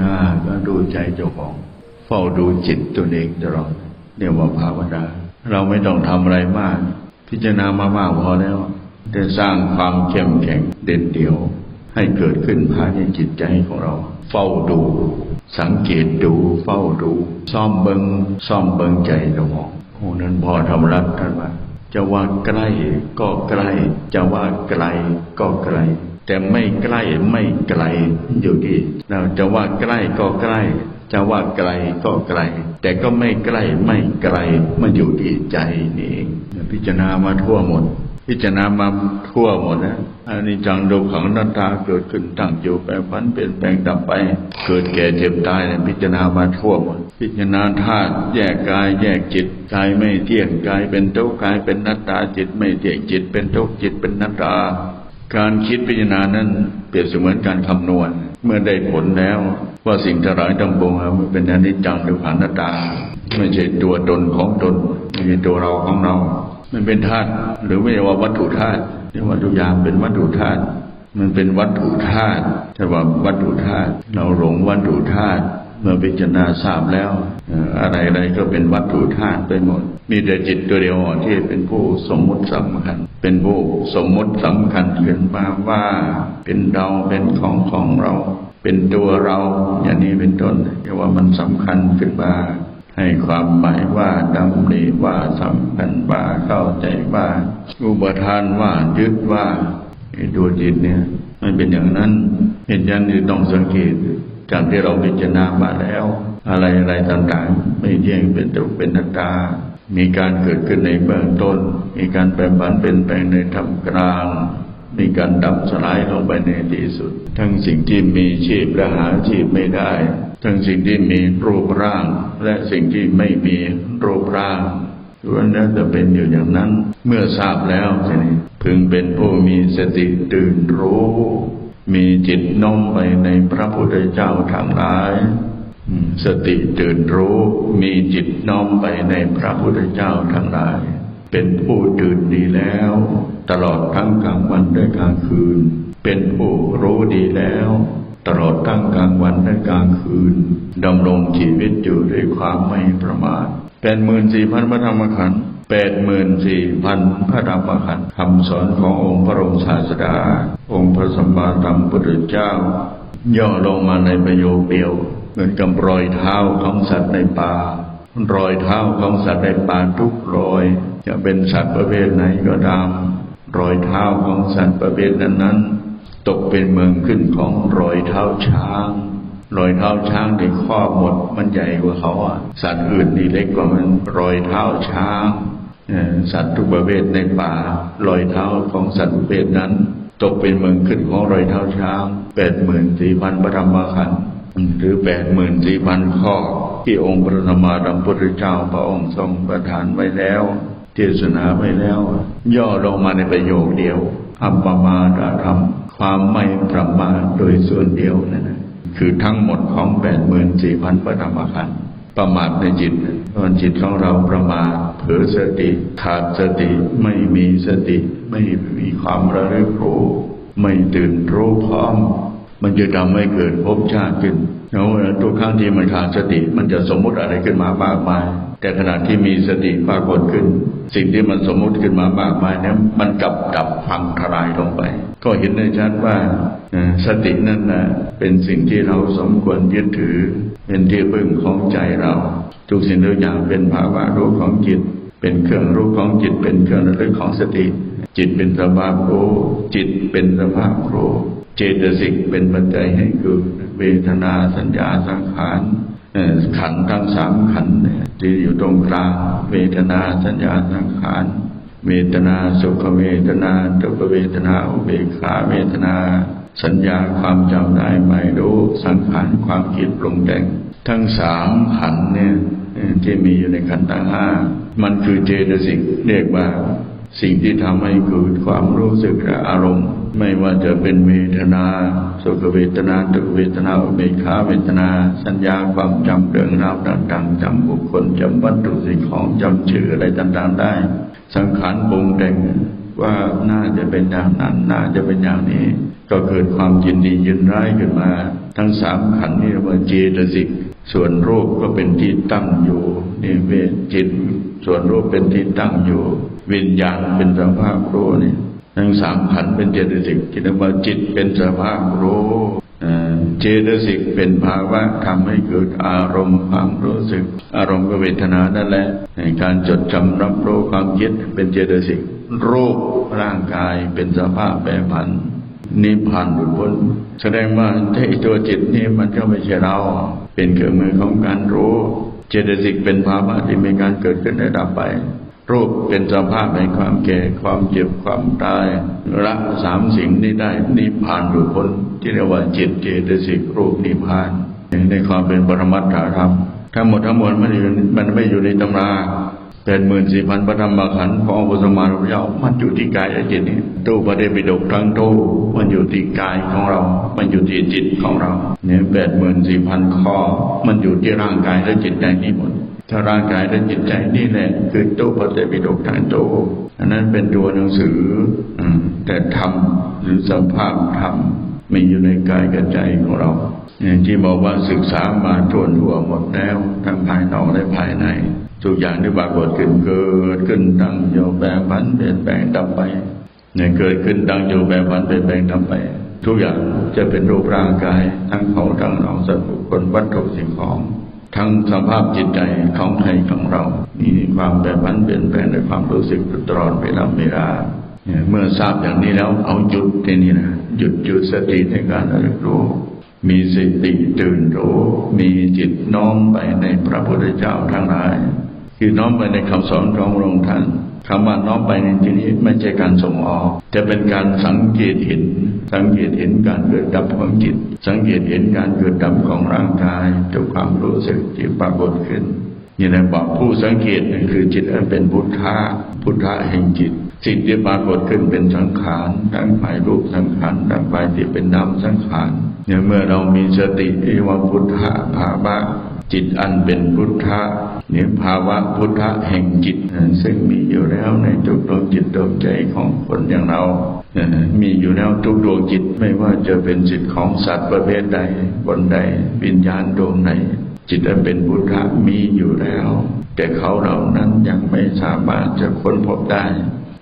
นาก็ดูใจเจ้าของ เฝ้าดูจิตตัวเองตลอดเรียกว่าภาวนา เราไม่ต้องทำอะไรมาก พิจารณามากพอแล้วได้สร้างความเข้มแข็งเด่นเดียว ให้เกิดขึ้นภายในจิตใจของเรา เฝ้าดู สังเกตดู เฝ้าดู ซ่อมเบิงซ่อมเบิงใจเจ้าของโอ้นั้นพอธรรมรัตน์ท่านว่าจะว่าใกล้ก็ใกล้ จะว่าไกลก็ไกล แต่ไม่ใกล้ไม่ไกลอยู่ดีเราจะว่าใกล้ก็ใกล้จะว่าไกลก็ไกล แต่ก็ไม่ใกล้ไม่ไกลมันอยู่ที่ใจนี่เองพิจารณามาทั่วหมด พิจารณามาทั่วหมดนะอันนี้จังดูขังนันตาเกิดขึ้นตั้งอยู่แปรผันเปลี่ยนแปลงดับไป เกิดแก่เจ็บตายเนี่ยพิจารณามาทั่วหมด พิจารณาธาตุแยกกายแยกจิตกายไม่เที่ยงกายเป็นทุกข์กายเป็นนัตตาจิตไม่เที่ยงจิตเป็นทุกข์จิตเป็นนัตตา การคิดพิจารณานั้นเปรียบเสมือนการคำนวณ เมื่อได้ผลแล้ว ว่าสิ่งทั้งหลายทั้งปวงมันเป็นอนิจจังหรือผ่านนาตา ไม่ใช่ตัวตนของตน ไม่ใช่ตัวเราของเรา มันเป็นธาตุหรือไม่ว่าวัตถุธาตุเรียกว่าทุกอย่างเป็นวัตถุธาตุมันเป็นวัตถุธาตุแต่ว่าวัตถุธาตุเราหลงวัตถุธาตุ เมื่อพิจารณาทราบแล้วอะไรๆก็เป็นวัตถุธาตุไปหมด มีแต่จิตตัวเดียวที่เป็นผู้สมมุติสำคัญ เป็นผู้สมมุติสำคัญขึ้นมาว่าเป็นเราเป็นของของเรา เป็นตัวเราอย่างนี้เป็นต้นเรียกว่ามันสำคัญขึ้นมาให้ความหมายว่าดำริว่าสำคัญว่าเข้าใจว่าอุปทานว่ายึดว่าไอ้ตัวจิตเนี่ย มันเป็นอย่างนั้นเห็นยันนี่ต้องสังเกต จากที่เราพิจารณามาแล้ว อะไรอะไรต่างๆ ไม่เที่ยงเป็นทุกเป็นนัตตา มีการเกิดขึ้นในเบื้องต้น มีการแปรผันเป็นแปลงในธรรมกลาง มีการดับสลายลงไปในที่สุด ทั้งสิ่งที่มีชีพและหาชีพไม่ได้ ทั้งสิ่งที่มีรูปร่าง และสิ่งที่ไม่มีรูปร่างล้วนแล้วจะเป็นอยู่อย่างนั้น เมื่อทราบแล้วทีนี้พึงเป็นผู้มีสติตื่นรู้ มีจิตน้อมไปในพระพุทธเจ้าทั้งหลายสติตื่นรู้มีจิตน้อมไปในพระพุทธเจ้าทั้งหลาย เป็นผู้ตื่นดีแล้ว ตลอดทั้งกลางวันและกลางคืน เป็นผู้รู้ดีแล้ว ตลอดทั้งกลางวันและกลางคืนดำรงชีวิตอยู่ด้วยความไม่ประมาทแปดหมื่นสี่พันพระธรรมขันธ์ แปดหมื่นสี่พันพระธรรมขันธ์คำสอนขององค์พระบรมศาสดา องค์พระสัมมาสัมพุทธเจ้า ย่อลงมาในประโยคเดียว เหมือนกับรอยเท้าของสัตว์ในป่ารอยเท้าของสัตว์ในป่าทุกรอย จะเป็นสัตว์ประเภทไหนก็ตาม รอยเท้าของสัตว์ประเภทนั้นๆ ตกเป็นเมืองขึ้นของรอยเท้าช้างรอยเท้าช้างที่ครอบหมดมันใหญ่กว่าเขาอะสัตว์อื่นนี่เล็กกว่ามันรอยเท้าช้าง สัตว์ทุกประเภทในป่ารอยเท้าของสัตว์ประเภทนั้น ตกเป็นเมืองขึ้นของรอยเท้าช้างแปดหมื่นสี่พันพระธรรมขันธ์หรือแปดหมื่นสี่พันข้อ ที่องค์พระธรรมาดัมพุทธเจ้าพระองค์ทรงประทานไว้แล้ว เทศนาไว้แล้ว ย่อลงมาในประโยคเดียวอัปปมาดาธรรม ความไม่ประมาทโดยส่วนเดียวนั่นคือทั้งหมดของแปดหมื่นสี่พันพระธรรมขันธ์ ประมาทในจิตตอนจิตของเราประมาทเผลอสติขาดสติไม่มีสติไม่มีความระลึกรู้ไม่ตื่นรู้พร้อม มันจะทำให้เกิดภพชาติขึ้นแล้วทุกครั้งที่มันขาดสติ มันจะสมมุติอะไรขึ้นมามากมาย แต่ขณะที่มีสติปรากฏขึ้น สิ่งที่มันสมมุติขึ้นมามากมายนี่ยมันกลับดับพังทลายลงไป ก็เห็นได้ชัดว่าสตินั่นนะเป็นสิ่งที่เราสมควรยึดถือ เป็นที่พึ่งของใจเรา ทุกสิ่งทุกอย่างเป็นภาวะรู้ของจิต เป็นเครื่องรู้ของจิต เป็นเครื่องระลึกของสติ จิตเป็นสภาพรู้จิตเป็นสภาพรู้เจตสิกเป็นปัจจัยให้เกิดเวทนาสัญญาสังขารขันธ์ทั้งสามขันธ์ที่อยู่ตรงกลางเวทนาสัญญาสังขารเวทนาสุขเวทนาทุกเวทนาอุเบกขาเวทนา สัญญาความจำได้ไม่รู้สังขารความคิดปรุงแต่ง ทั้งสามขันเนี่ยที่มีอยู่ในขันธ์ทั้งห้ามันคือเจตสิกเรียกว่าสิ่งที่ทำให้เกิดความรู้สึกและอารมณ์ ไม่ว่าจะเป็นเวทนาสุขเวทนาทุกเวทนาเบกขาเวทนา สัญญาความจำเรื่องราวต่างๆจำบุคคลจำวัตถุสิ่งของจำชื่ออะไรต่างๆได้ สังขารปรุงแต่งว่าน่าจะเป็นอย่างนั้นน่าจะเป็นอย่างนี้ ก็เกิดความยินดียินร้ายขึ้นมา ทั้งสามขันนี่เรียกว่าเจตสิก ส่วนรูปก็เป็นที่ตั้งอยู่นี่เวจิต ส่วนรูปเป็นที่ตั้งอยู่ วิญญาณเป็นสภาพรู้นี่ทั้งสามขันเป็นเจตสิกคิดว่าจิตเป็นสภาพรู้อ่าเจตสิกเป็นภาวะทำให้เกิดอารมณ์ความรู้สึก อารมณ์ก็เวทนานั่นแหละการจดจำรับรู้ความคิดเป็นเจตสิกรูปร่างกายเป็นสภาพแปรผัน นิพพานหลุดพ้นแสดงว่าไอ้ตัวจิตนี่มันก็ไม่ใช่เรา เป็นเครื่องมือของการรู้ เจตสิกเป็นภาวะที่มีการเกิดขึ้นและดับไป รูปเป็นสภาพแห่งความแก่ความเจ็บความตายละสามสิ่งนี้ได้นิพพานหลุดพ้นที่เรียกว่าจิตเจตสิกรูปนิพพานในความเป็นปรมัตถธรรมทั้งหมดทั้งมวลมันอยู่มันไม่อยู่ในตำรา เป็นหมื่นสี่พันพระธรรมขันธ์ขององค์พระสมมาสัมพุทธเจ้ามันอยู่ที่กายและจิตนี่ตู้พระเดชปิฎกทั้งตู้มันอยู่ที่กายของเรา มันอยู่ที่จิตของเราเนี่ยแปดหมื่นสี่พันข้อ มันอยู่ที่ร่างกายและจิตใจนี่หมดถ้าร่างกายและจิตใจนี่แหละคือตู้พระเดชปิฎกทั้งตู้อันนั้นเป็นตัวหนังสือ อืม แต่ธรรมหรือสภาพธรรมมีอยู่ในกายกับใจของเราอย่างที่บอกว่าศึกษามาทั่วทั่วหมดแล้วทั้งภายนอกและภายใน ทุกอย่างที่ปรากฏขึ้นเกิดขึ้นตั้งอยู่แปรผันเปลี่ยนแปลงดับไปเนี่ยเกิดขึ้นตั้งอยู่แปรผันเปลี่ยนแปลงดับไป ทุกอย่างจะเป็นรูปร่างกาย ทั้งเขาทั้งเราสัตว์บุคคลวัตถุสิ่งของ ทั้งสภาพจิตใจของใครของเรามีความแปรผันเปลี่ยนแปลงในความรู้สึกตลอดเวลาเวลาเนี่ยเมื่อทราบอย่างนี้แล้วเอาหยุดที่นี่นะหยุดหยุดสติในการระลึกรู้มีสติตื่นรู้มีจิตน้อมไปในพระพุทธเจ้าทั้งหลาย คือน้อมไปในคำสอนของพระองค์ท่านคำว่าน้อมไปในที่นี้ไม่ใช่การส่งออก จะเป็นการสังเกตเห็น สังเกตเห็นการเกิดดับของจิต สังเกตเห็นการเกิดดับของร่างกายจากความรู้สึกที่ปรากฏขึ้นนี่นะบอกผู้สังเกตคือจิตอันเป็นพุทธะพุทธะแห่งจิต สิ่งที่ปรากฏขึ้นเป็นสังขารทั้งฝ่ายรูปสังขารทั้งฝ่ายที่เป็นนามสังขารเนี่ยเมื่อเรามีสติเอวาพุทธะภาวะจิตอันเป็นพุทธะ เนี่ยภาวะพุทธะแห่งจิต ซึ่งมีอยู่แล้วในทุกดวงจิตดวงใจของคนอย่างเรา มีอยู่แล้วทุกดวงจิตไม่ว่าจะเป็นจิตของสัตว์ประเภทใดบนใดวิญญาณดวงไหน จิตอันเป็นพุทธะมีอยู่แล้ว แต่เขาเหล่านั้นยังไม่สามารถจะค้นพบได้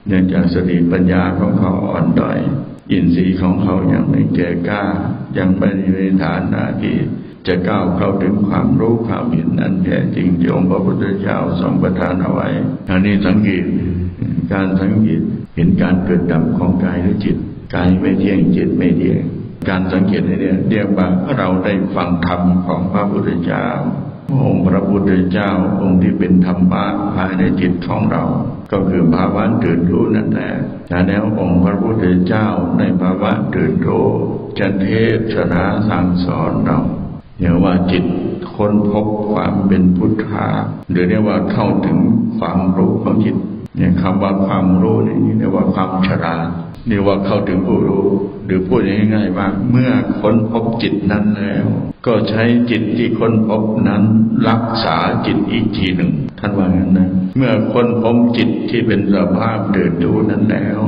เนื่องจากสติปัญญาของเขาอ่อนด้อยอินทรีย์ของเขายังไม่แก่กล้า ยังไม่ในฐานะที่ จะก้าวเข้าถึงความรู้ความเห็นนั้นแท้จริงที่องค์พระพุทธเจ้าทรงประทานเอาไว้อันนี้สังเกตการสังเกตเห็นการเกิดดับของกายและจิตกายไม่เที่ยงจิตไม่เที่ยงการสังเกตนี้เนี่ยเรียกว่าเราได้ฟังธรรมของพระพุทธเจ้าองค์พระพุทธเจ้าองค์ที่เป็นธรรมะภายในจิตของเรา ก็คือภาวะตื่นรู้นั่นแหละแล้วองค์พระพุทธเจ้าในภาวะตื่นรู้จะเทศนาสั่งสอนเรา เรียกว่าจิตค้นพบความเป็นพุทธะหรือเรียกว่าเข้าถึงความรู้ของจิตเนี่ยคำว่าความรู้นี่เรียกว่าความฉลาดเรียกว่าเข้าถึงผู้รู้ หรือพูดง่ายๆว่าเมื่อค้นพบจิตนั้นแล้ว ก็ใช้จิตที่ค้นพบนั้น รักษาจิตอีกทีหนึ่งท่านว่างั้นนะเมื่อค้นพบจิตที่เป็นสภาพเดินดูนั้นแล้ว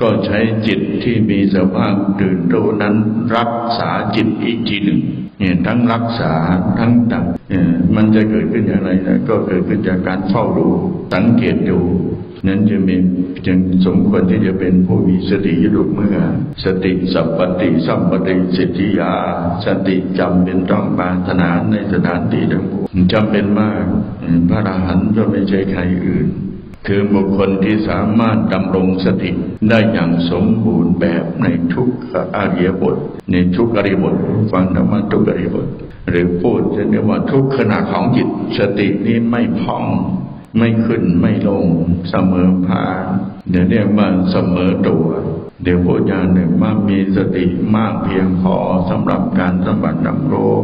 ก็ใช้จิตที่มีสภาพตื่นรู้นั้น รักษาจิตอีกทีหนึ่ง เนี่ยทั้งรักษาทั้งดับเนี่ยมันจะเกิดขึ้นอย่างไรนะก็เกิดขึ้นจากการเฝ้าดูสังเกตดูนั้นจะมีจึงสมควรที่จะเป็นผู้มีสติอยู่ทุกเมื่อ สติสัพปติสัมปติสิทธิยา สติจำเป็นต้องปารถนาในสถานที่ทั้งปวงจำเป็นมากพระอรหันต์ก็ไม่ใช่ใครอื่น คือบุคคลที่สามารถดำรงสติได้อย่างสมบูรณ์แบบในทุกอาริยบท ในทุกอริยบทฟังธรรมะทุกอริยบท หรือพูดจะเรียกว่าทุกขณะของจิตสตินี้ไม่พองไม่ขึ้นไม่ลงเสมอภาคเดี๋ยวเรียกว่าเสมอตัว เดี๋ยวพูดอย่างหนึ่งว่ามีสติมากเพียงพอสำหรับการสัมผัสดำรู้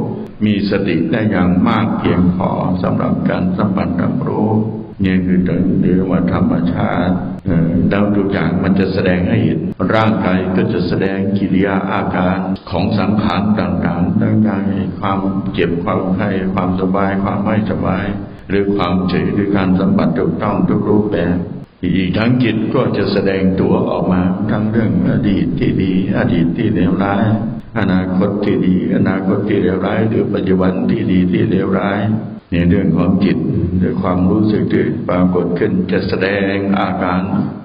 มีสติได้อย่างมากเพียงพอสำหรับการสัมผัสดำรู้ นี่คือเรียกว่าธรรมชาติดาวทุกอย่างมันจะแสดงให้เห็น ร่างกายก็จะแสดงกิริยาอาการของสังขารต่างๆต่างๆความเจ็บความไข้ความสบายความไม่สบาย หรือความเฉยหรือการสัมผัสถูกต้องทุกรูปแบบอีกทั้งจิตก็จะแสดงตัวออกมาทั้งเรื่องอดีตที่ดี อดีตที่เลวร้าย อนาคตที่ดี อนาคตที่เลวร้าย หรือปัจจุบันที่ดีที่เลวร้าย ในเรื่องของจิตด้วยความรู้สึกที่ปรากฏขึ้นจะแสดงอาการ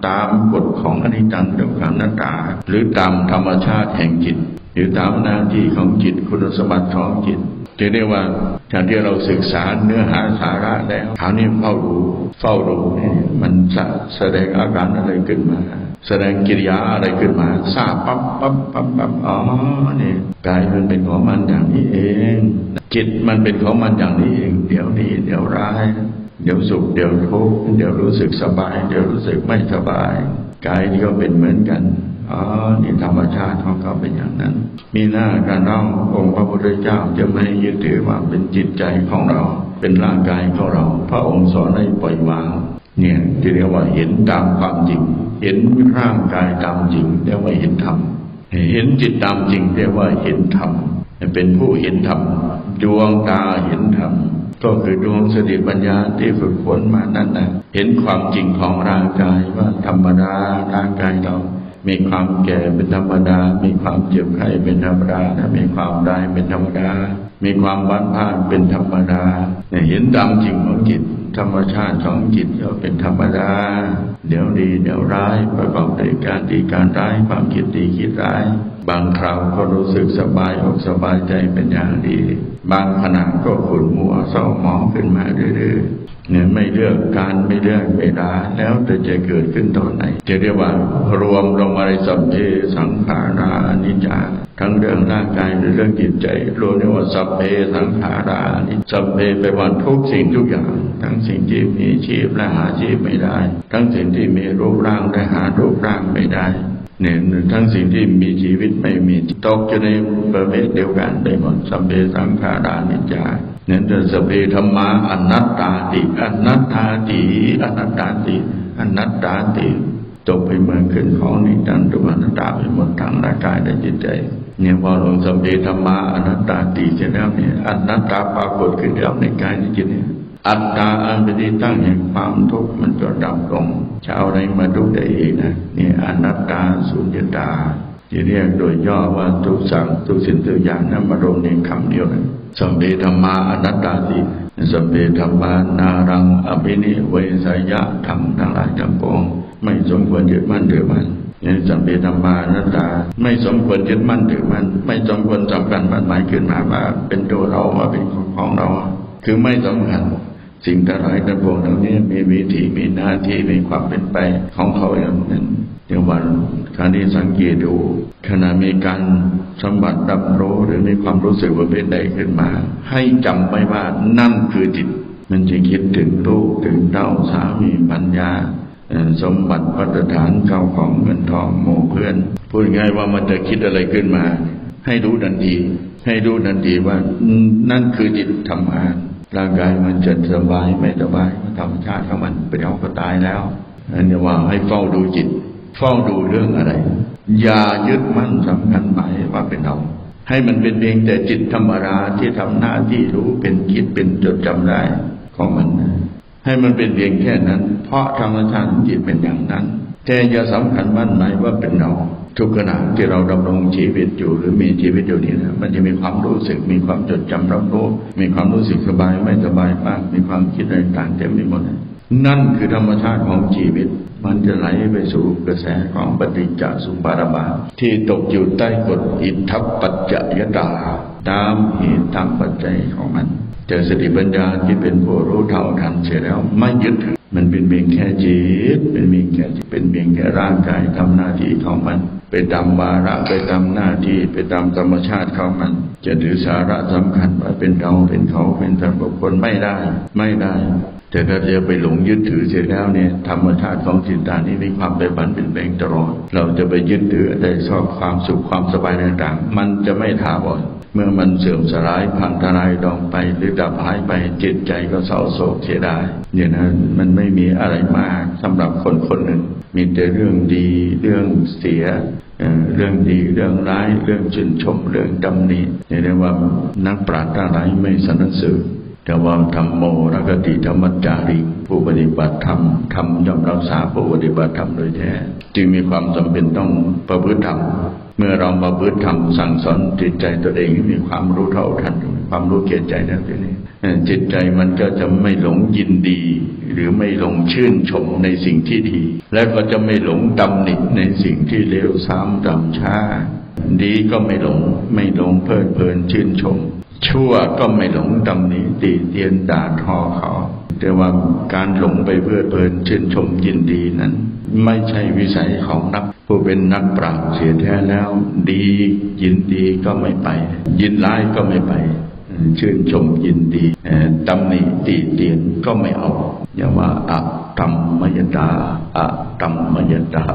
ตามกฎของอนิจจังทุกขังนัตตา หรือตามธรรมชาติแห่งจิต หรือตามหน้าที่ของจิตคุณสมบัติของจิต จะเรียกว่าการที่เราศึกษาเนื้อหาสาระแล้วคราวนี้เฝ้าดูเฝ้าดูนี่มันแสดงอาการอะไรขึ้นมา แสดงกิริยาอะไรขึ้นมาทราบปั๊บปั๊บปั๊บปั๊บอ๋อนี่กายมันเป็นของมันอย่างนี้เอง จิตมันเป็นของมันอย่างนี้เอง เดี๋ยวดีเดี๋ยวร้ายเดี๋ยวสุขเดี๋ยวทุกข์เดี๋ยวรู้สึกสบาย เดี๋ยวรู้สึกไม่สบาย กายนี่ก็เป็นเหมือนกัน อ๋อนี่ธรรมชาติของเขาเป็นอย่างนั้น มีหน้าการเล่าองค์พระพุทธเจ้าจะไม่ยึดถือว่าเป็นจิตใจของเรา เป็นร่างกายของเรา พระองค์สอนให้ปล่อยวาง เนี่ยที่เรียกว่าเห็นตามความจริง เห็นร่างกายตามจริงเรียกว่าเห็นธรรม เห็นจิตตามจริงเรียกว่าเห็นธรรม เป็นผู้เห็นธรรม ดวงตาเห็นธรรมก็คือดวงสติปัญญาที่ฝึกฝนมานั่นนะเห็นความจริงของร่างกายว่าธรรมดาร่างกายเรา มีความแก่เป็นธรรมดา มีความเจ็บไข้เป็นธรรมดา มีความตายเป็นธรรมดา มีความบ้านพ่านเป็นธรรมดาเนี่ยเห็นตามจริงของจิต ธรรมชาติของจิตก็เป็นธรรมดา เดี๋ยวดีเดี๋ยวร้ายประกอบด้วยการดีการร้ายความคิดดีคิดร้าย บางคราวก็รู้สึกสบายอกสบายใจเป็นอย่างดี บางขณะก็ขุ่นมัวเศร้าหมองขึ้นมาเรื่อยๆ เนี่ยไม่เลือกการไม่เลือกเวลาแล้วแต่จะเกิดขึ้นตอนไหน จะเรียกว่ารวมลงมาในสัพเพสังขารานิจจาทั้งเรื่องร่างกายหรือเรื่องจิตใจรวมเรียกว่าสัพเพสังขารานิสัพเพไปว่าทุกสิ่งทุกอย่าง ทั้งสิ่งที่มีชีพและหาชีพไม่ได้ ทั้งสิ่งที่มีรูปร่างและหารูปร่างไม่ได้เนี่ยทั้งสิ่งที่มีชีวิตไม่มีตกอยู่ในประเภทเดียวกันไปหมดสัพเพสังขารานิจจา เนี่ยแต่สัพเพธรรมะอนัตตาติอนัตตาติอนัตตาติอนัตตาติตกไปเมืองขึ้นของนิจันตุอนัตตาไปหมดทางร่างกายและจิตใจ เนี่ยพอลงสัพเพธรรมะอนัตตาติเสร็จแล้วเนี่ยอนัตตาปรากฏขึ้นแล้วในกายในจิตเนี่ยอัตตาอันเป็นที่ตั้งแห่งความทุกข์มันก็ดับลงจะเอาอะไรมาทุกข์ได้เอีกนะนี่อนัตตาสุญญตา ที่เรียกโดยย่อว่าทุกสังทุกสิ่งทุกอย่างนั้นมารวมในคำเดียวกันสัมเบธรรมาอนัตตาติสัมเบธรรมานารังอภินิเวสยะธรรมทั้งหลายทั้งปวงไม่สมควรยึดมั่นถือมั่นนี่สัมเบธรรมาอนัตตา ไม่สมควรยึดมั่นถือมั่นไม่สมควรสำคัญมันหมายขึ้นมาว่าเป็นตัวเราว่าเป็นของเรา คือไม่สำคัญสิ่งทั้งหลายทั้งปวงเหล่านี้มีวิถีมีหน้าที่มีความเป็นไปของเขาอย่างนั้น เดี๋ยววันการที่สังเกตดูขณะมีการสัมผัสรับรู้หรือมีความรู้สึกว่าเป็นใดขึ้นมา ให้จำไว้ว่านั่นคือจิต มันจะคิดถึงลูกถึงเต้าสามีปัญญาสมบัติพัฒฐานเก่าของเงินทองหมู่เพื่อน พูดง่ายว่ามันจะคิดอะไรขึ้นมา ให้รู้ทันที ให้รู้ทันทีว่านั่นคือจิตทำงาน ร่างกายมันจะสบายไม่สบายธรรมชาติของมันเป็นเอาก็ตายแล้วอันนี้ว่าให้เฝ้าดูจิต เฝ้าดูเรื่องอะไร อย่ายึดมั่นสำคัญหมายว่าเป็นเรา ให้มันเป็นเพียงแต่จิตธรรมดาที่ทำหน้าที่รู้เป็นคิดเป็นจดจำได้ของมันนะให้มันเป็นเพียงแค่นั้น เพราะธรรมชาติจิตเป็นอย่างนั้น แต่อย่าสำคัญมั่นหมายว่าเป็นเรา ทุกขณะที่เราดำรงชีวิตอยู่หรือมีชีวิตอยู่นี่นะมันจะมีความรู้สึก มีความจดจำรับรู้ มีความรู้สึกสบายไม่สบายบ้างมีความคิดอะไรต่างเต็มไปหมด นั่นคือธรรมชาติของชีวิต มันจะไหลไปสู่กระแสของปฏิจจสมุปบาทบาทที่ตกอยู่ใต้กฎอิทธปปัจจยตา ตามเหตุตามปัจจัยของมัน แต่สติปัญญาที่เป็นผู้รู้เท่าทันเสียแล้วไม่ยึดถือมันเป็นเพียงแค่จิต เป็นเพียงแค่จิตเป็นเพียงแค่ร่างกายทำหน้าที่ของมัน ไปตามวาระไปตามหน้าที่ไปตามธรรมชาติของมัน จะถือสาระสำคัญว่าเป็นเราเป็นเขาเป็นสัตว์บุคคลไม่ได้ ไม่ได้ แต่ถ้าจะไปหลงยึดถือเสร็จแล้วเนี่ยธรรมชาติของจิตตานี้มีความเป็นบันเป็นแบงตลอด เราจะไปยึดถือได้ชอบความสุขความสบายต่างๆ มันจะไม่ถาวรเมื่อมันเสื่อมสลายพังทลายดองไปหรือดับหายไปจิตใจก็เศร้าโศกเสียดายเนี่ยนะมันไม่มีอะไรมากสำหรับคนคนหนึ่ง มีแต่เรื่องดีเรื่องเสียเรื่องดีเรื่องร้าย เรื่องชื่นชมเรื่องดำหนิเรียกได้ว่านักปราชญ์ทั้งหลายไม่สรรเสริญ แต่แต่ว่าธรรมโมรกติธรรมจาริกผู้ปฏิบัติธรรมธรรมย่อมรักษาผู้ปฏิบัติธรรมโดยแท้ จึงมีความจำเป็นต้องประพฤติธรรม เมื่อเราประพฤติธรรมสั่งสอนจิตใจตัวเองให้มีความรู้เท่าทันความรู้เกียรใจแล้วทีนี้เอ่อจิตใจมันก็จะไม่หลงยินดี หรือไม่หลงชื่นชมในสิ่งที่ดี และก็จะไม่หลงตำหนิในสิ่งที่เลวทรามดำช้า ดีก็ไม่หลงไม่หลงเพลิดเพลินชื่นชม ชั่วก็ไม่หลงตำหนิตีเตียนด่าทอเขา แต่ว่าการหลงไปเพลิดเพลินชื่นชมยินดีนั้น ไม่ใช่วิสัยของนัก ผู้เป็นนักปราชญ์เสียแท้แล้ว ดียินดีก็ไม่ไป ยินร้ายก็ไม่ไป ชื่นชมยินดีตำหนิตีเตียนก็ไม่เอาอย่าว่าอะตัมมยตาอะตัมมยตา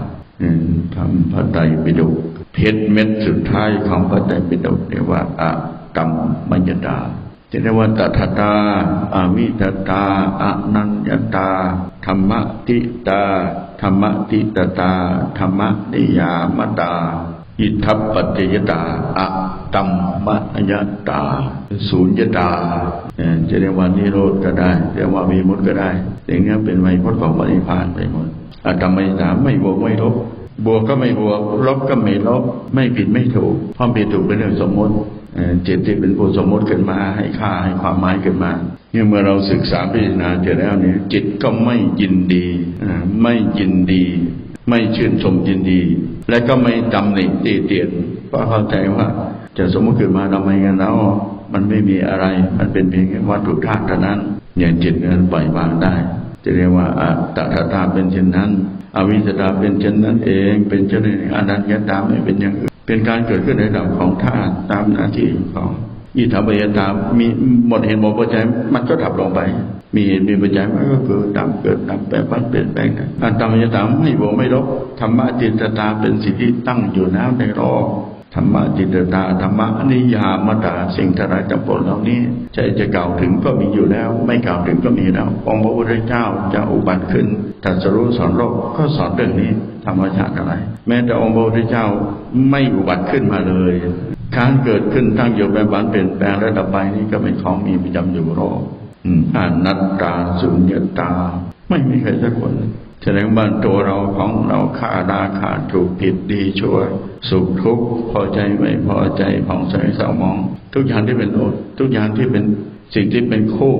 ทำพระไตรปิฎกเพชรเม็ดสุดท้ายของพระไตรปิฎกเรียกว่าอะ ตัมมยตาจะเรียกว่าตถาตาอาวิตตาอนัญญตา ธรรมติตา ธรรมติตตา ธรรมนิยามตา อิทัปปัจจยตาอะตัมมยตาศูนยตาเอ่อจะเรียกว่านิโรธก็ได้ เรียกว่ามีมุตก็ได้อย่างนี้เป็นไวยพจน์ของปฏิพานไปหมดอะตัมมยตาไม่บวกไม่ลบบวกก็ไม่บวก ลบก็ไม่ลบ ไม่ผิดไม่ถูกความผิดถูกเป็นเรื่องสมมติ จิตที่เป็นผู้สมมติขึ้นมาให้ค่าให้ความหมายขึ้นมาเนี่ยเมื่อเราศึกษาพิจารณาเสร็จแล้วเนี่ยจิตก็ไม่ยินดีไม่ยินดี ไม่ชื่นชมยินดี และก็ไม่ตำหนิตีเตียนเพราะเข้าใจว่าจะสมมติขึ้นมาทำไมกันแล้วมันไม่มีอะไร มันเป็นเพียงแค่วัตถุธาตุเท่านั้นอย่างจิตนั้นปล่อยวางได้ จะเรียกว่าอัตตาตาเป็นเช่นนั้น อวิสดาเป็นเช่นนั้นเอง เป็นเช่นนั้นเองอนันยตาไม่เป็นอย่างอื่น เป็นการเกิดขึ้นในระดับของธาตุตามหน้าที่ของอิทธาบยตามีหมดเห็นหมดปัจจัยมันก็ดับลงไป มีเห็นมีปัจจัยมันก็เกิดดับเกิดดับแปรผันเปลี่ยนแปลงนะอันตามยตาไม่บวไม่ลบธรรมะจิตตาเป็นสิ่งที่ตั้งอยู่น้ำในโลก ธรรมะจิตตาธรรมะนิยามตาสิ่งทั้งหลายทั้งปวงเหล่านี้ใจจะกล่าวถึงก็มีอยู่แล้ว ไม่กล่าวถึงก็มีแล้วองค์พระพุทธเจ้าจะอุบัติขึ้นตรัสรู้สอนโลกก็สอนเรื่องนี้ธรรมชาติอะไร แม้แต่องค์พระพุทธเจ้าไม่อุบัติขึ้นมาเลยการเกิดขึ้นตั้งอยู่แปรผันเปลี่ยนแปลงและดับไปนี่ก็เป็นของมีประจำอยู่โลกอืมอนัตตาสุญญตา ไม่มีใครสักคน แสดงว่าตัวเราของเราขาดาขาดถูกผิดดีชั่ว สุขทุกข์พอใจไม่พอใจผ่องใสเศร้ามอง ทุกอย่างที่เป็นโอดทุกอย่างที่เป็นสิ่งที่เป็นคู่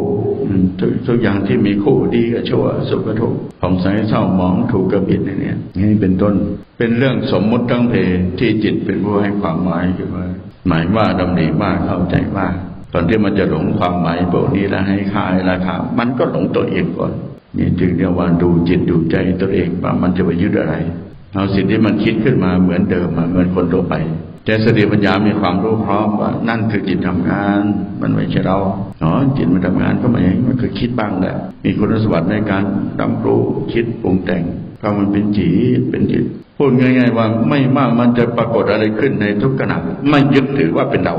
ทุกทุกอย่างที่มีคู่ดีกับชั่ว สุขกับทุกข์ผ่องใสเศร้ามองถูกกับผิดในเนี่ยนี่เป็นต้น เป็นเรื่องสมมุติตั้งเพที่จิตเป็นผู้ให้ความหมายขึ้นมาหมายว่าดำริว่าเข้าใจว่าตอนที่มันจะหลงความหมายพวกนี้แล้วให้ค่าให้ราคามันก็หลงตัวเองก่อน นี่จึงเรียกว่าดูจิตดูใจตัวเองว่ามันจะไปยึดอะไรเอาสิ่งที่มันคิดขึ้นมาเหมือนเดิมมาเหมือนคนทั่วไป แต่สติปัญญามีความรู้พร้อมว่านั่นคือจิตทำงาน มันไม่ใช่เราอ๋อจิตมันทำงานก็ไม่มันคือคิดบ้างแหละมีคุณสมบัติในการรับรู้คิดปรุงแต่งเพราะมันเป็นจิตเป็นจิต พูดง่าย ๆ ว่าไม่มากมันจะปรากฏอะไรขึ้นในทุกขณะไม่ยึดถือว่าเป็นเรา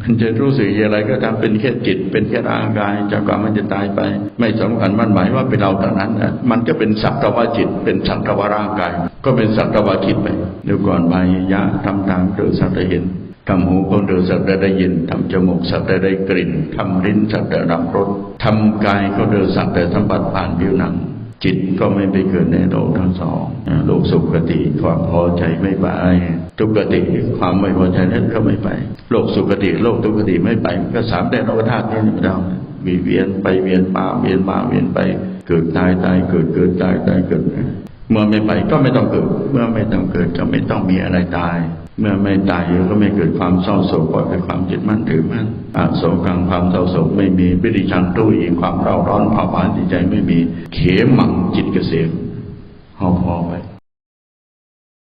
มันจะรู้สึกอะไรก็ตามเป็นแค่จิต เป็นแค่ร่างกายจากกว่ามันจะตายไป ไม่สำคัญมันหมายว่าเป็นเราแต่นั้นนะมันก็เป็นสักตวาจิต เป็นสักตวาร่างกาย ก็เป็นสักตวาจิตไปเดี๋ยวก่อนไปยะทำตามเดือสักได้เห็นทำหูก็เดือสักได้ได้ยินทำจมูกสักได้ได้กลิ่นทำลิ้นสักได้รับรสทำกายก็เดือสักแต่สัมผัสผ่านผิวหนัง จิตก็ไม่ไปเกิดในโลกทั้งสองโลกสุขติความพอใจไม่ไปทุกขติความไม่พอใจนั้นก็ไม่ไป โลกสุขติ โลกทุกขติไม่ไปก็สามแดนโลกธาตุนี่ไม่ได้มีเวียนไปเวียนมาเวียนมาเวียนไป เกิดตายตายเกิดเกิดตายตายเกิด เมื่อไม่ไปก็ไม่ต้องเกิด เมื่อไม่ต้องเกิดก็ไม่ต้องมีอะไรตาย เมื่อไม่ตายก็ไม่เกิดความเศร้าโศกปล่อยเป็นความจิตมั่นถือมั่นอาโศกังความเศร้าโศกไม่มีวิริชังตู้อีกความเร่าร้อนผ่าผลานจิตใจไม่มี เขมังจิตเกษมหอพอไป